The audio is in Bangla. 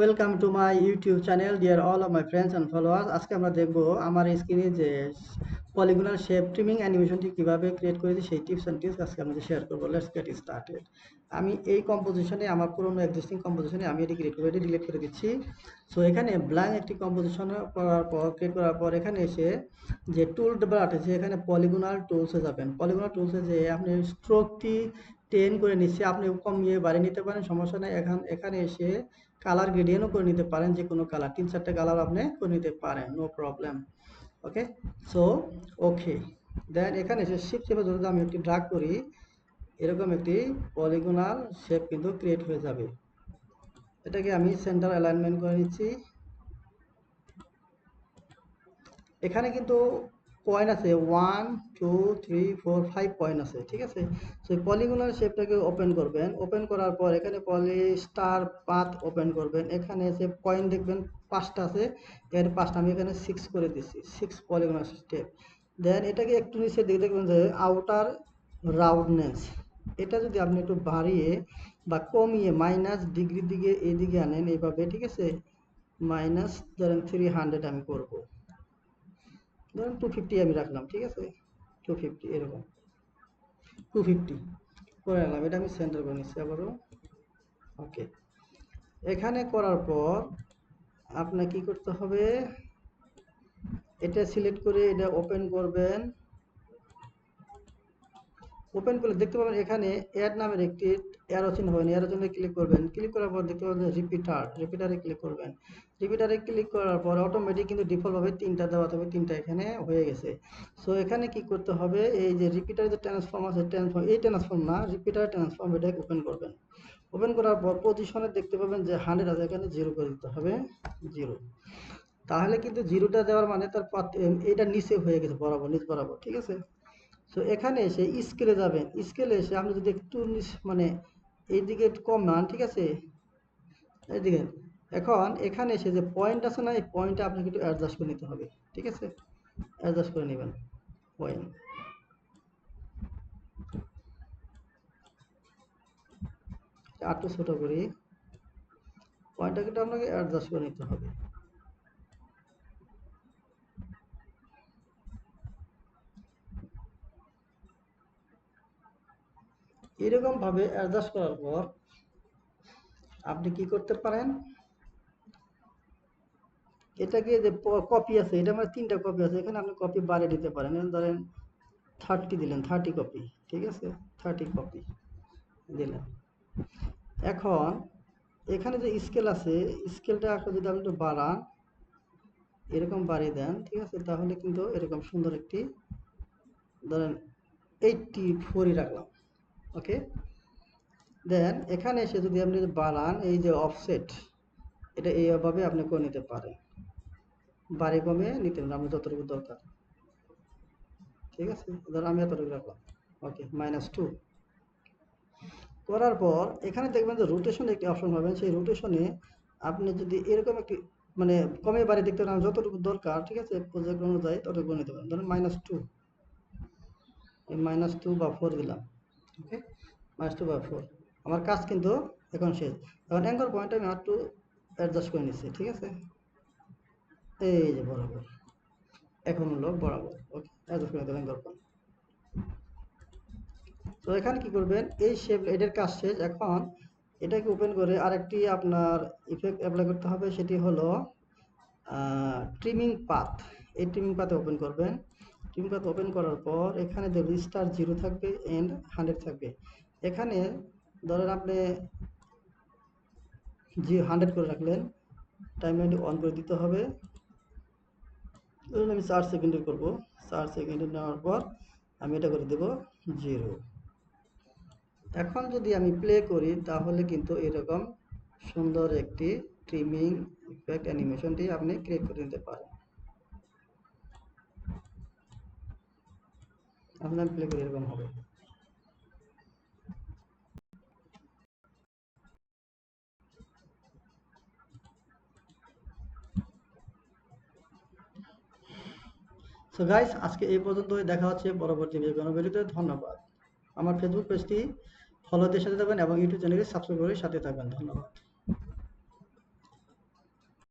Welcome to my YouTube channel dear all of my friends and followers আজকে আমরা দেখব আমার স্ক্রিনে যে পলিগোনাল শেপ ট্রিমিং অ্যানিমেশনটি কীভাবে ক্রিয়েট করেছি, সেই টিপস অ্যান্ড টিপস আজকে আমরা শেয়ার করব। লেটস গেট স্টার্টেড আমি এই কম্পোজিশনে আমার পুরনো এক্সিস্টিং কম্পোজিশনে আমি এটি ক্রিয়েট করে এটি ডিলিট করে দিচ্ছি। সো এখানে ব্ল্যাঙ্ক একটি কম্পোজিশন করার পর ক্রিয়েট করার পর, এখানে এসে যে টুল ডেভেলপ আছে, এখানে পলিগোনাল টুলসে যাবেন। পলিগোনাল টুলসে যে আপনি স্ট্রোকটি টেন করে নিচ্ছে, আপনি কমিয়ে বাড়িয়ে নিতে পারেন, সমস্যা নেই। এখান, এখানে এসে কালার গ্রেডিয়েন্টও করে নিতে পারেন, যে কোনো কালার তিন চারটে কালার আপনি করে নিতে পারেন no problem okay so okay then এখানে এসে শিপ শেপে যদি আমি একটি ড্রাগ করি, এরকম একটি পলিগোনাল শেপ কিন্তু ক্রিয়েট হয়ে যাবে। এটাকে আমি সেন্টার অ্যালাইনমেন্ট করে নিচ্ছি। এখানে কিন্তু পয়েন্ট আছে one two three four five point আছে, ঠিক আছে? সেই পলিগোনাল শেপটাকে ওপেন করবেন ওপেন করার পর এখানে পলি স্টার পাথ ওপেন করবেন, এখানে এসে পয়েন্ট দেখবেন পাঁচটা আছে, এর পাঁচটা আমি এখানে সিক্স করে দিচ্ছি সিক্স পলিগোনাল স্টেপ দেন এটাকে একটু নিচে দিকে দেখবেন যে আউটার রাউন্ডনেস এটা যদি আপনি একটু বাড়িয়ে বা কমিয়ে মাইনাস ডিগ্রির দিকে এদিকে আনেন এইভাবে, ঠিক আছে? মাইনাস ধরেন থ্রি হান্ড্রেড আমি করব। ধরুন টু ফিফটি আমি রাখলাম, ঠিক আছে? টু ফিফটি এরকম। টু ফিফটি করে রাখলাম এটা আমি সেন্টার করে নিচ্ছি আবারও। ওকে এখানে করার পর আপনার কি করতে হবে? এটা সিলেক্ট করে এটা ওপেন করবেন। ওপেন করলে দেখতে পাবেন এখানে অ্যাড নামের একটি অ্যারো চিহ্ন হবে অ্যারো চিহ্নে ক্লিক করবেন। ক্লিক করার পর দেখতে পাবেন রিপিটার রিপিটারে ক্লিক করবেন। রিপিটারে ক্লিক করার পর অটোমেটিক কিন্তু ডিফল্টভাবে তিনটা দেওয়া থাকবে, তিনটা এখানে হয়ে গেছে। সো এখানে কি করতে হবে? এই যে রিপিটার যে ট্রান্সফর্ম আছে ট্রান্সফর্ম এই ট্রান্সফর্ম না রিপিটার ট্রান্সফর্ম এটাকে ওপেন করবেন। ওপেন করার পর পজিশনে দেখতে পাবেন যে হান্ড্রেড আছে, এখানে জিরো করে দিতে হবে জিরো তাহলে কিন্তু জিরোটা দেওয়ার মানে তার এটা নিচে হয়ে গেছে, বরাবর, নিচ বরাবর, ঠিক আছে? সো এখানে এসে স্কেলে যাবেন। স্কেলে এসে আপনি যদি একটু মানে এইদিকে কম মান ঠিক আছে? এইদিকে এখন এখানে এসে যে পয়েন্ট আছে না, এই পয়েন্টটা আপনাকে একটু অ্যাডজাস্ট করে নিতে হবে, ঠিক আছে? অ্যাডজাস্ট করে নেবেন পয়েন্ট আরটু ছোট করি পয়েন্টটা কিন্তু আপনাকে অ্যাডজাস্ট করে নিতে হবে। এরকমভাবে অ্যাডজাস্ট করার পর আপনি কি করতে পারেন? এটাকে যে কপি আছে, এটা মানে তিনটা কপি আছে, এখানে আপনি কপি বাড়িয়ে দিতে পারেন। ধরেন থার্টি দিলেন থার্টি কপি ঠিক আছে? থার্টি কপি দিলেন। এখন এখানে যে স্কেল আছে স্কেলটা এখন যদি আপনি একটু বাড়ান, এরকম বাড়িয়ে দেন, ঠিক আছে? তাহলে কিন্তু এরকম সুন্দর একটি, ধরেন এইটটি ফোরই রাখলাম। ওকে দেন এখানে এসে যদি আপনি বানান, এই যে অফসেট এটা এইভাবে আপনি করে নিতে পারেন। বাড়ি কমে নিতে আপনার যতটুকু দরকার। ঠিক আছে? ধর আমি এতটুকু রাখলাম। ওকে মাইনাস টু করার পর, এখানে দেখবেন যে রোটেশন একটি অপশন পাবেন। সেই রোটেশনে আপনি যদি এরকম একটি মানে কমে বাড়ি দেখতে পারেন, যতটুকু দরকার, ঠিক আছে? প্রজেক্ট অনুযায়ী ততটুকু নিতে পারেন। ধরেন মাইনাস টু মাইনাস টু বা ফোর দিলাম। Okay minus two by four আমার কাজ কিন্তু এখন শেষ। এখন অ্যাঙ্গর পয়েন্ট আমি একটু অ্যাডজাস্ট করে নিচ্ছি, ঠিক আছে? এই যে বরাবর। এখন হলো বরাবর। ওকে অ্যাডজাস্ট করে পয়েন্ট তো এখানে কি করবেন? এই শেপ এটার কাজ শেষ। এখন এটাকে ওপেন করে আরেকটি আপনার ইফেক্ট অ্যাপ্লাই করতে হবে। সেটি হলো ট্রিমিং পাথ এই ট্রিমিং পাথে ওপেন করবেন। টিমপাথ ওপেন করার পর এখানে যে রিস্টার জিরো থাকবে এন্ড হান্ড্রেড থাকবে। এখানে ধরেন আপনি জি হান্ড্রেড করে রাখলেন টাইম অন করে দিতে হবে। ধরুন আমি চার সেকেন্ডের করব। চার সেকেন্ডে নেওয়ার পর আমি এটা করে দেব জিরো এখন যদি আমি প্লে করি, তাহলে কিন্তু এরকম সুন্দর একটি ট্রিমিং ইফেক্ট অ্যানিমেশনটি আপনি ক্রিয়েট করে নিতে পারেন। আপনার প্লে এরকম হবে। সো গাইস আজকে এই পর্যন্তই। দেখা হচ্ছে পরবর্তী ভিডিওতে। ধন্যবাদ। আমার ফেসবুক পেজটি ফলো দিয়ে সাথে থাকবেন এবং ইউটিউব চ্যানেলটি সাবস্ক্রাইব করে সাথে থাকবেন। ধন্যবাদ।